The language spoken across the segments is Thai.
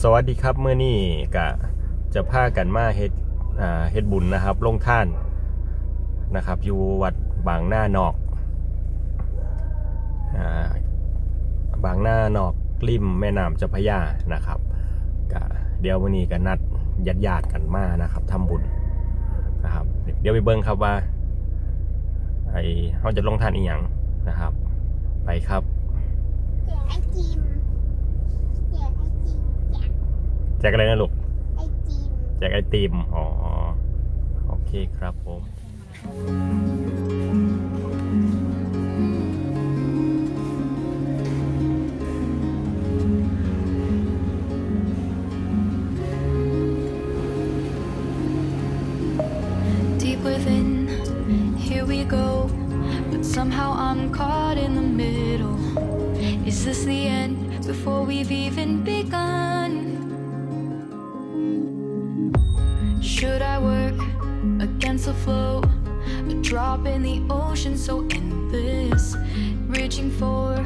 สวัสดีครับเมื่อนี้กะจะพากันมาเฮ็ดอ่าเฮ็ดบุญนะครับลงท่านนะครับ อยู่วัดบางหน้านอกอาบางหน้านอกริมแม่น้ำเจ้าพระยานะครับกะเดี๋ยววันนี้ก็นัดญาติญาติกันมานะครับทำบุญนะครับ เดี๋ยวไปเบิ่งครับว่าไอเขาจะลงท่านอีหยังนะครับ ไปครับ แจกไอติมแจกไอติมแจก แจกอะไรนะลูก ไอติมแจกไอติม อ๋อ โอเคครับผม deep within. Here we go, but somehow I'm caught in the middle. Is this the end before we've even begun? Drop in the ocean so endless. Reaching for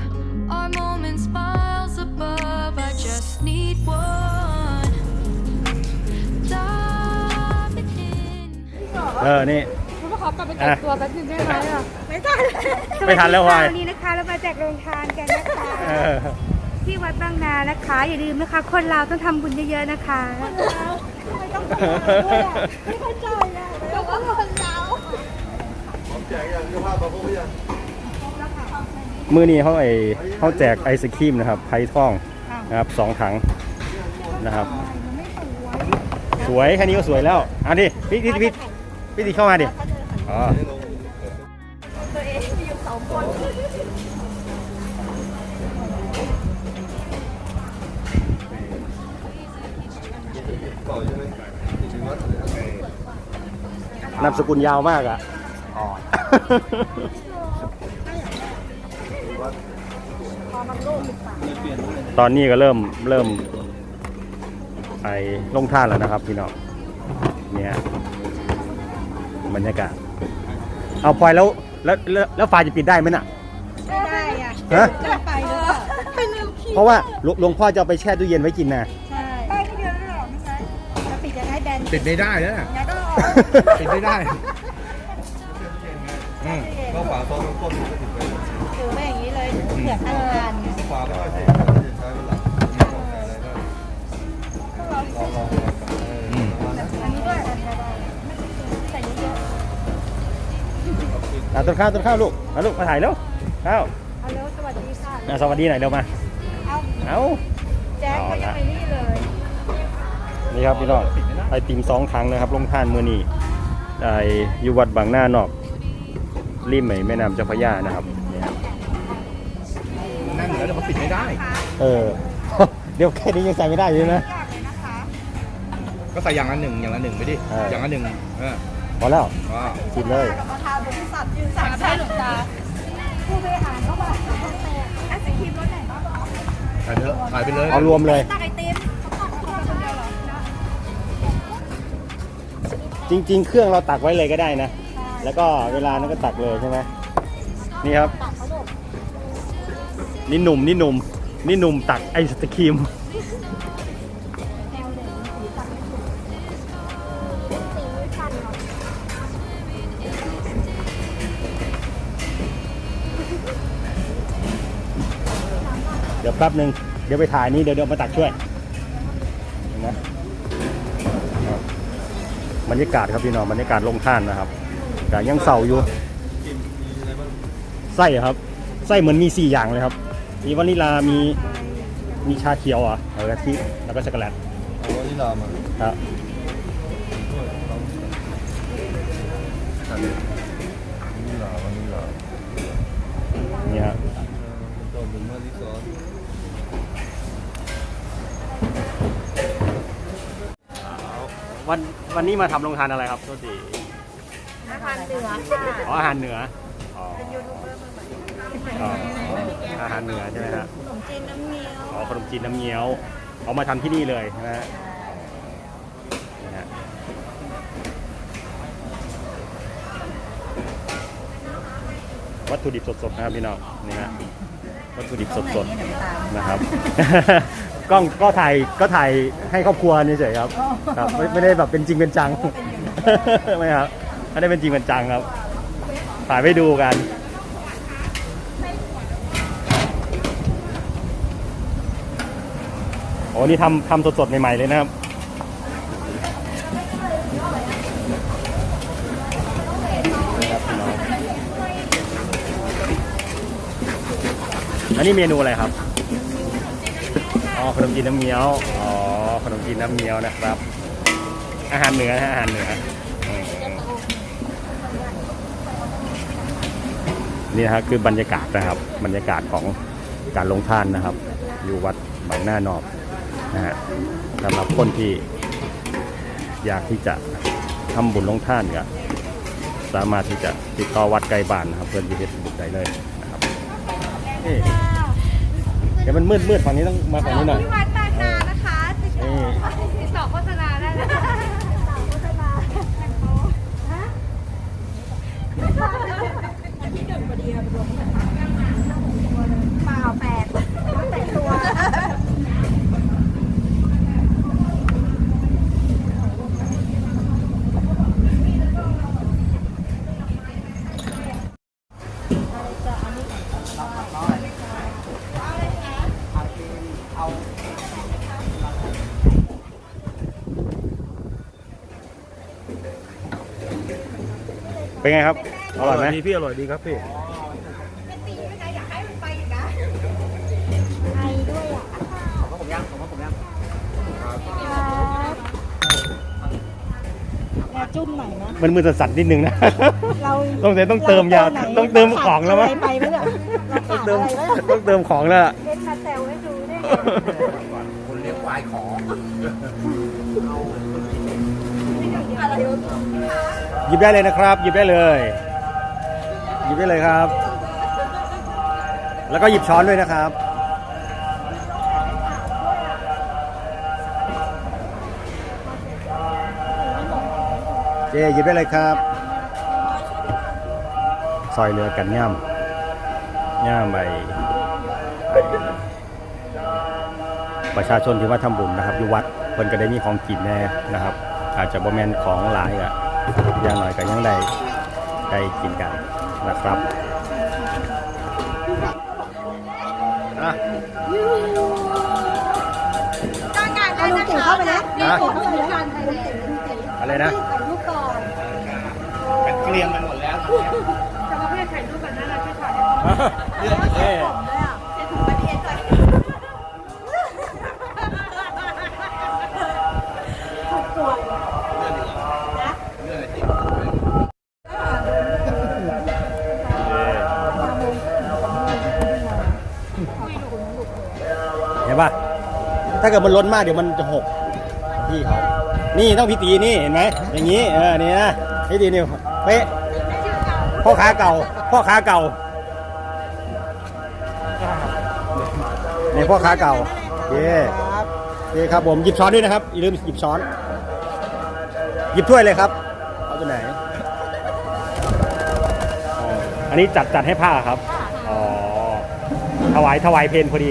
our moments miles above. I just need one. Dive it in. เออ นี่ คุณพ่อขอกลับไปแต่งตัวแป๊บนึงได้ไหมอะไม่ทันไม่ทันแล้ววาย วันนี้นะคะเรามาแจกโรงทานกันนะคะ เออ ที่วัดบางนานะคะ อย่าลืมนะคะ คนเราต้องทำบุญเยอะๆนะคะ ไม่ต้องด้วยอะไม่เข้าใจ มือนี้เขาไอเขาแจกไอศครีมนะครับไผ่ทองนะครับสองถังนะครับ สวยแค่นี้ก็สวยแล้วเอะดิพี่พี่พี่พี่ดิเข้ามาดิอ๋อๆนามสกุลยาวมากอะอ๋อ ตอนนี้ก็เริ่มเริ่มไอลงท่านแล้วนะครับพี่น้องเนี่ยบรรยากาศ เอาปล่อยแล้วแล้วแล้วแล้วไฟจะปิดได้ไหมน่ะไม่ได้อะฮะจะไปหรือเปล่าไปลืมคิดเพราะว่าหลวงหลวงพ่อจะเอาไปแช่ตู้เย็นไว้กินนะ ใช่ไปที่เดียวหรอไม่ใช่จะปิดยังไงแบนปิดไม่ได้แล้วนะแล้วก็ปิดไม่ได้อืมก็ฝาซองมันก้นมันก็ติดไปถือไว้อย่างนี้เลยเผื่อทานทานไงฝาไม่ได้ใช้จะใช้เวลาไม่ต้องใช้อะไรได้ลองลองลองอืมอันนี้ด้วยอันนี้ได้ใส่เยอะอะต้นข้าวต้นข้าวลูกมาลูกมาถ่ายแล้วข้าวๆเอาเร็วสวัสดีค่ะ อะสวัสดีหน่อยเร็วมา เอาเอาแจ็คเขายังไปนี่เลย นี่ครับพี่น้องไอติมสองถังนะครับลงท่านมือนี้ไออยู่วัดบางหน้านอก ริมไหมแม่น้ำเจ้าพระยานะครับเนี่ยนั่นแล้วเดี๋ยวมันปิดไม่ได้ เออ เดี๋ยวแค่นี้ยังใส่ไม่ได้เลยนะ ก็ใส่อย่างละหนึ่งอย่างละหนึ่งไปดิเอออ อย่างละหนึ่งเออพอแล้วว้าวกินเลยเอาทาบริษัทยืนสั่งให้หลวงตาผู้บริหารเขาบอกเขาต้องแตกไอศครีมรสไหนบ้างถ่ายเถอะถ่ายไปเลยเอารวมเลย ตักไอติมเขาตักคนเดียวเหรอจริง ๆ เครื่องเราตักไว้เลยก็ได้นะ แล้วก็เวลานั้นก็ตักเลยใช่ไหมนี่ครับ นี่หนุ่มนี่หนุ่มนี่หนุ่มตักไอศครีมเดี๋ยวแป๊บหนึ่งเดี๋ยวไปถ่ายนี้เดี๋ยวเดี๋ยวมาตักช่วยนไหมครับบรรยากาศครับพี่น้องบรรยากาศลงท่านนะครับ แต่ยังเสาอยู่ไส้ครับไส้เหมือนมีสี่อย่างเลยครับ มีวานิลามีมีชาเขียวอะแล้วก็ที่แล้วก็ช็อกโกแลตเอาวานิลามาครับวานิลาวานิลานี่ฮะต่อเป็นมาที่ซอสวันวันนี้มาทำลงทานอะไรครับโทษที อาหารเหนือค่ะอ๋ออาหารเหนืออ๋ออ๋ออาหารเหนือใช่ไหมฮะขนมจีนน้ำเงี้ยวอ๋อขนมจีนน้ำเงี้ยวเอามาทำที่นี่เลยนะฮะนะฮะวัตถุดิบสดๆนะครับพี่น้องนี่ฮะวัตถุดิบสดๆนะครับ กล้องก็ถ่ายก็ถ่ายให้ครอบครัวนี่เฉยครับครับ ไม่ไม่ได้แบบเป็นจริงเป็นจัง ไม่ครับ ไม่ได้เป็นจริงเป็นจังครับถ่ายไปดูกัน โอ้นี่ทำทำสดๆ ใหม่ ๆ เลยนะครับ อันนี้เมนูอะไรครับ อ๋อ ขนมจีนน้ำเงี้ยว อ๋อ ขนมจีนน้ำเงี้ยวนะครับ อาหารเหนือนะอาหารเหนืออืม นี่นะครับคือบรรยากาศนะครับ บรรยากาศของการลงท่านนะครับ อยู่วัดบางหน้านอกนะฮะสำหรับคนที่อยากที่จะทำบุญลงท่านก็สามารถที่จะติดต่อวัดไกลบ้านนะครับ เพื่อนที่เฮ็ดบุญได้เลยนะครับเดี๋ยวมันมืดมืดฝั่งนี้ต้องมาฝั่งนี้หน่อย ที่วัดบางนานะคะติดต่อ นี่ ติดต่อโฆษณาได้นะคะโฆษณาฮะ เปล่าแปดแปดตัว เป็นไงครับ อร่อยไหมดีพี่อร่อยดีครับพี่ จุ่มหน่อยนะมันมือสั่นๆนิดนึงนะ เราต้องเติมต้องเติมยาราต้องเติมของแล้วมั้งขาดอะไรไปไหมเนี่ยเราต้อขางดเติมอะไรไว้ต้องเติมของแล้วล่ะ เล่นมาแซวให้ดูได้ไงคนเลี้ยงควายของหยิบได้เลยนะครับ หยิบได้เลย หยิบได้เลยครับ แล้วก็หยิบช้อนด้วยนะครับ จหยิบได้เลยครับซอยเรือกันย่ำย่ำไปไปประชาชนที่ว่าทำบุญนะครับอยู่วัดเพิ่นก็ได้มีของกินแน่นะครับ อาจจะบ่แมนของหลายอะอย่างหน่อยก็ยังได้ได้กินกันนะครับอะเอาลุงติ๋วเข้าไปนะอะลุงติ๋วเข้าไปนะลุงติ๋วลุงติ๋วอะไรนะถ่ายรูปก่อน เกลียงไปหมดแล้วจะมาเพื่อถ่ายรูปกันน่ารักที่ถ่ายเรื่องเอ๊ะผมเลยอะเจ็ดถุงไปเพียนใจสวยนะเห็นปะถ้าเกิดมันล้นมากเดี๋ยวมันจะหกพี่เขานี่ต้องพี่ตีนี่เห็นไหมอย่างนี้เออนี่นะพี่ตีนี่ เป๊ะพ่อค้าเก่า พ่อค้าเก่าเนี่พ่อค้าเก่าเย้เย้ครับผมหยิบช้อนด้วยนะครับอย่าลืมหยิบช้อน หยิบถ้วยเลยครับเอาตัวไหนอันนี้จัดจัดให้ผ้าครับอ๋อถวายถวายเพลพอดี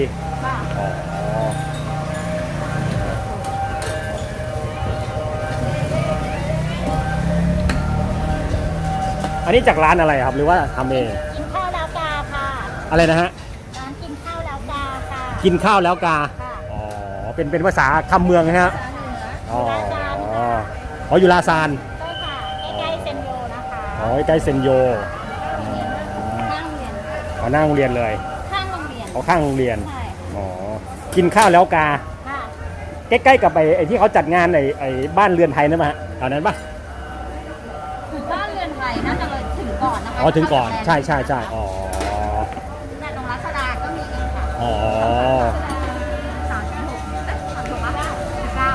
อันนี้จากร้านอะไรครับหรือว่าทำเองกินข้าวแล้วกาค่ะอะไรนะฮะร้านกินข้าวแล้วกาค่ะกินข้าวแล้วกาค่ะอ๋อเป็นเป็นภาษาคำเมืองนะฮะอ๋อร้านจานค่ะอ๋ออยู่ลาซานใช่ค่ะใกล้ๆเซนโยนะคะอ๋อใกล้เซนโยข้างโรงเรียนอ๋อหน้าโรงเรียนเลยข้างโรงเรียนอ๋อข้างโรงเรียนใช่อ๋อกินข้าวแล้วกา ค่ะใกล้ๆกับไอ้ไอ้ที่เขาจัดงานไอ้ไอ้บ้านเรือนไทยนั่นปะฮะตอนนั้นปะ บ้านเรือนไทยน่าจะเลยถึงก่ อนนะคะอ๋อถึงก่อน ใช่ใช่ใช่อ๋อ แต่ตรงรัชดาก็มีเองค่ะอ๋อ สามสิบหกเอ๊ะสามสิบเก้าสิบเก้า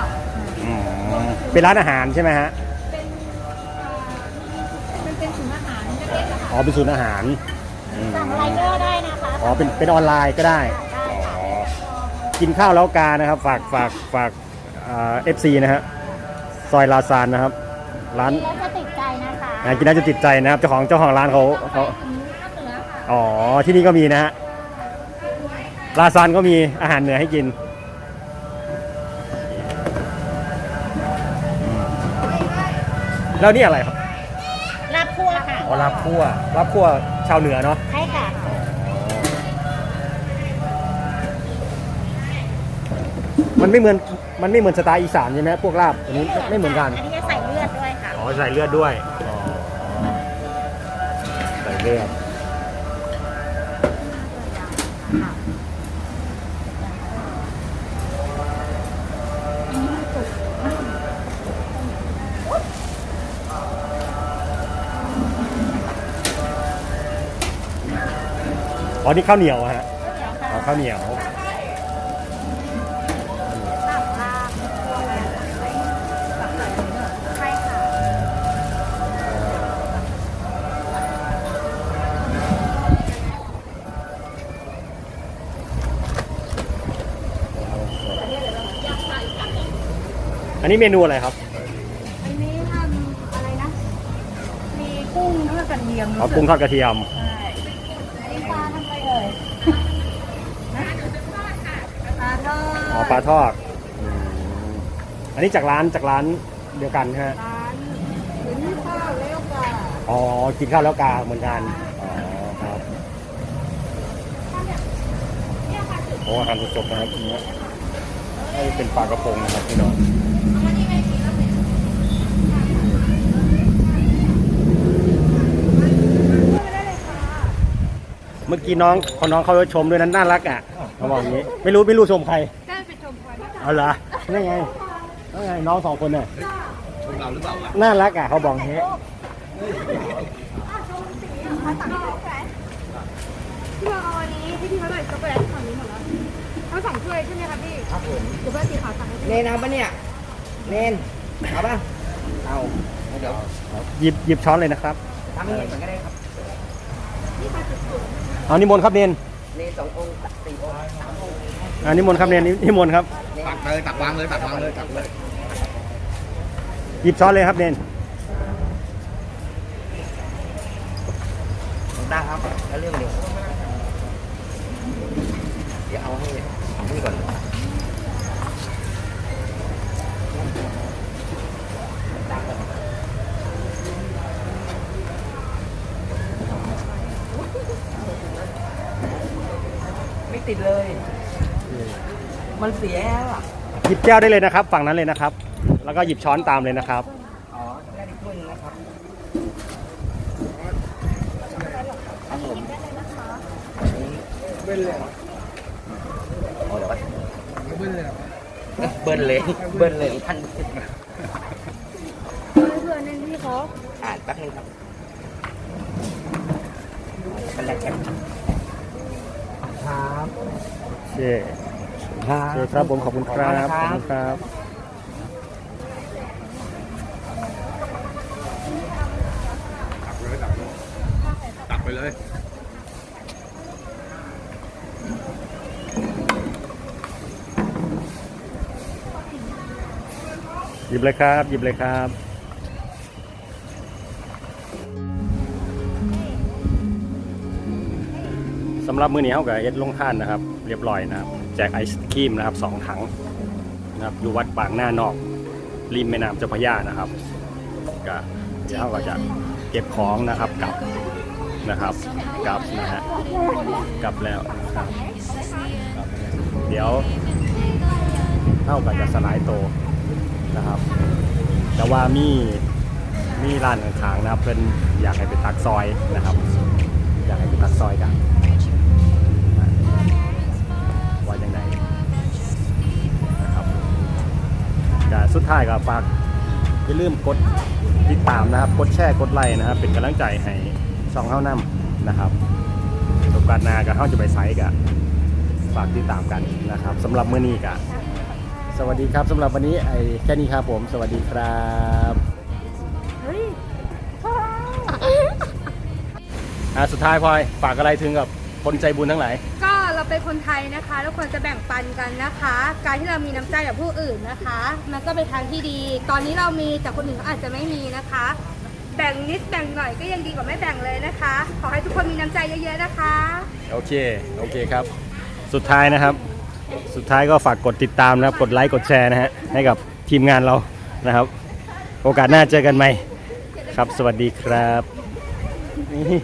อืมเป็นร้านอาหารใช่ไหมฮะมันเป็นศูนย์อาหารเล็กๆอะค่ะอ๋อ เป็นศูนย์อาหารอืมสั่งไลเดอร์ได้นะคะอ๋อ เป็น เป็นออนไลน์ก็ได้ ได้ค่ะอ๋อ กินข้าวแล้วกานะครับ ฝาก ฝาก ฝากเอฟซีนะฮะ ซอยลาซานนะครับ ร้านกินแล้วจะติดใจ นะกินแล้จะติดใจนะครับเจ้าของเจ้าของร้านเขาเขาอ๋อที่นี่ก็มีนะฮะลาซานก็มีอาหารเหนือให้กินแล้วนี่อะไรครับลาบคั่วค่ะอ๋อลาบคั่วลาบคั่วชาวเหนือเนาะใช่ค่ะมันไม่เหมือนมันไม่เหมือนสไตล์อีสานใช่ไหมพวกลาบอันนี้ไม่เหมือนกันอันนี้ใส่เลือดด้วยค่ะอ๋อใส่เลือดด้วย เลือดอ๋อนี่ข้าวเหนียวอะฮะอ๋อข้าวเหนียว อันนี้เมนูอะไรครับอันนี้ทำอะไรนะ มีกุ้งทอดกระเทียมอ๋อกุ้งทอดกระเทียม ใช่อันนี้ปลาทำอะไรเอ่ยปลาทอดอ๋อปลาทอดอืมอันนี้จากร้านจากร้านเดียวกันฮะ ร้านหรือข้าวแล้วก็อ๋อ กินข้าวแล้วกาเหมือนกัน อ๋อครับโอ้อาหารสดๆนะครับทีนี้ให้เป็นปลากระพงนะครับพี่น้อง มื่อกี้น้องคนน้องเขาชมด้วยนั้นน่ารักอะเขาบอกอย่างนี้ ไม่รู้ไม่รู้ชมใครได้ไปชมพรนะคะเอาเหรอนี่ไงนี่ไงน้องสองคนเนี่ยชมเราหรือเปล่าวะน่ารักอะเขาบอกอย่างนี้พี่เราเอาอันนี้พี่พี่เขาหน่อยช็อกโกแลตฝั่งนี้หมดแล้วทั้งสองถ้วยใช่ไหมคะพี่ครับผมเดี๋ยวเพื่อนสีขาวสั่งให้พี่เนนเอาปะเนี่ยเนนเอาปะเอาเดี๋ยวหยิบหยิบช้อนเลยนะครับทำให้เนนก่อนก็ได้ครับ เอานิมนต์ครับเนนเนนสององค์สี่องค์สามองค์อ่านิมนต์ครับเนนนินิมนต์ครับ ตักเลยตักวางเลยตักวางเลยตักเลยหยิบช้อนเลยครับเนนหลวงตาครับแล้วเรื่องเดียวเดี๋ยวเอาให้นี่ก่อน ติดเลย มันเสียแล้วอะหยิบแก้วได้เลยนะครับ ฝั่งนั้นเลยนะครับ แล้วก็หยิบช้อนตามเลยนะครับ อ๋อได้อีกถ้วยหนึงนะครับครับผมเบิ้ลเลยโอ้เดี๋ยวก่อนเบิ้ลเลยเบิ้ลเลยเบิ้ลเลยท่านเพื่อนในพี่เขาอ่านแป๊บนึงครับเป็นไรครับ ครับโอเคครัโอเคครับผมขอบคุณครับขอบคุณครับตักเลยตักเลยตักไปเลยหยิบเลยครับหยิบเลยครับำหรับมื้อนี้เขากับเอ็ดลงท่านนะครับ เรียบร้อยนะครับ แจกไอศครีมนะครับสองถังนะครับอยู่วัดบางหน้านอก ริมแม่น้ำเจ้าพระยานะครับก็เดี๋ยวเขาก็จะเก็บของนะครับกลับนะครับกลับนะฮะกลับแล้วนะครับเดี๋ยวเท่ากับจะสลายโตนะครับ แต่ว่ามีมีร้านข้างๆนะครับเพิ่นอยากให้ไปตักซอยนะครับ อยากให้ไปตักซอยกัน สุดท้ายก็ฝากอย่าลืมกดติดตามนะครับ กดแชร์ กดไลค์นะครับ เป็นกำลังใจให้สองเท่านํนะครับโอกาสหน้าก็เขาจะไปไซต์กันฝากติดตามกันนะครับสำหรับมื้อนี้ก็สวัสดีครับสำหรับวันนี้ไอ้แค่นี้ครับผม สวัสดีครับเฮ้ยอ่าสุดท้ายพลอยฝากอะไรถึงกับคนใจบุญทั้งหลาย ก็ เราเป็นคนไทยนะคะเราควรจะแบ่งปันกันนะคะ การที่เรามีน้ำใจกับผู้อื่นนะคะ มันก็เป็นทางที่ดี ตอนนี้เรามีแต่คนอื่นเขาอาจจะไม่มีนะคะ แบ่งนิดแบ่งหน่อยก็ยังดีกว่าไม่แบ่งเลยนะคะ ขอให้ทุกคนมีน้ำใจเยอะๆนะคะ โอเค โอเคครับ สุดท้ายนะครับ สุดท้ายก็ฝากกดติดตามนะครับ กดไลค์กดแชร์นะฮะให้กับทีมงานเรานะครับ โอกาสหน้าเจอกันใหม่ครับ สวัสดีครับนี่